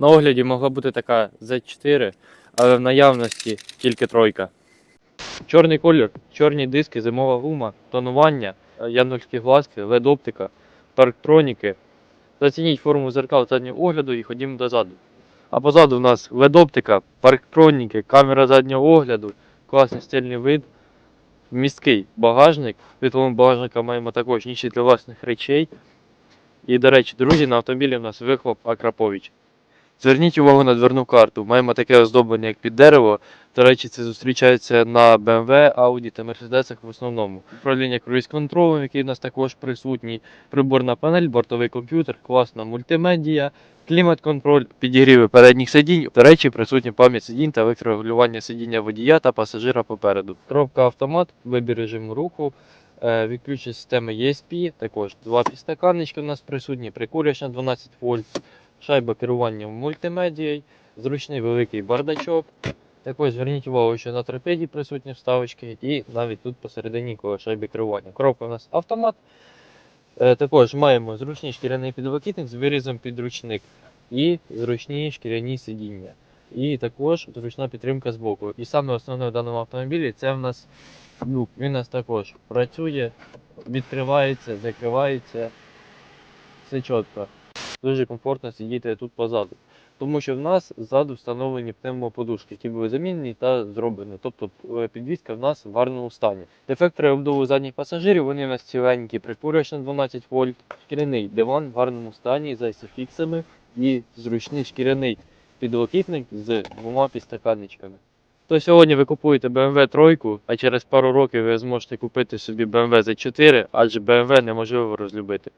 На огляді могла бути така Z4, але в наявності тільки тройка. Чорний колір, чорні диски, зимова гума, тонування, е, янульські глазки, LED-оптика, парктроніки. Зацініть форму зеркал заднього огляду і ходімо дозаду. А позаду у нас LED-оптика, парктроніки, камера заднього огляду, класний стильний вид, місткий багажник. В тому багажника маємо також інші для власних речей. І, до речі, друзі, на автомобілі у нас вихлоп Акрапович. Зверніть увагу на дверну карту. Маємо таке оздоблення, як під дерево. До речі, це зустрічається на BMW, Audi та Mercedes в основному. Управління круїз-контролем, який у нас також присутній, приборна панель, бортовий комп'ютер, класна мультимедія, клімат-контроль, підігріви передніх сидінь. До речі, присутня пам'ять сидінь та електрорегулювання сидіння водія та пасажира попереду. Коробка автомат, вибір режиму руху. Е, Відключення системи ESP, також два підстаканнички у нас присутні, прикурювач на 12 вольт, шайба керування мультимедією, зручний великий бардачок. Також зверніть увагу, що на торпеді присутні вставочки і навіть тут посередині коло шайби керування. Коробка у нас автомат. Е, Також маємо зручний шкіряний підлокітник з вирізом підручник і зручні шкіряні сидіння. І також зручна підтримка з боку. І саме основне в даному автомобілі це в нас люк. Він у нас також працює, відкривається, закривається. Все чітко. Дуже комфортно сидіти тут позаду. Тому що в нас ззаду встановлені пневмоподушки, які були замінені та зроблені. Тобто е, підвізка в нас в гарному стані. Дефектори обдуву задніх пасажирів, вони у нас ціленькі, прикурювач на 12 вольт, шкіряний диван в гарному стані з айсофіксами і зручний шкіряний підлокітник з двома підстаканничками. То сьогодні ви купуєте BMW 3, а через пару років ви зможете купити собі BMW Z4, адже BMW неможливо розлюбити.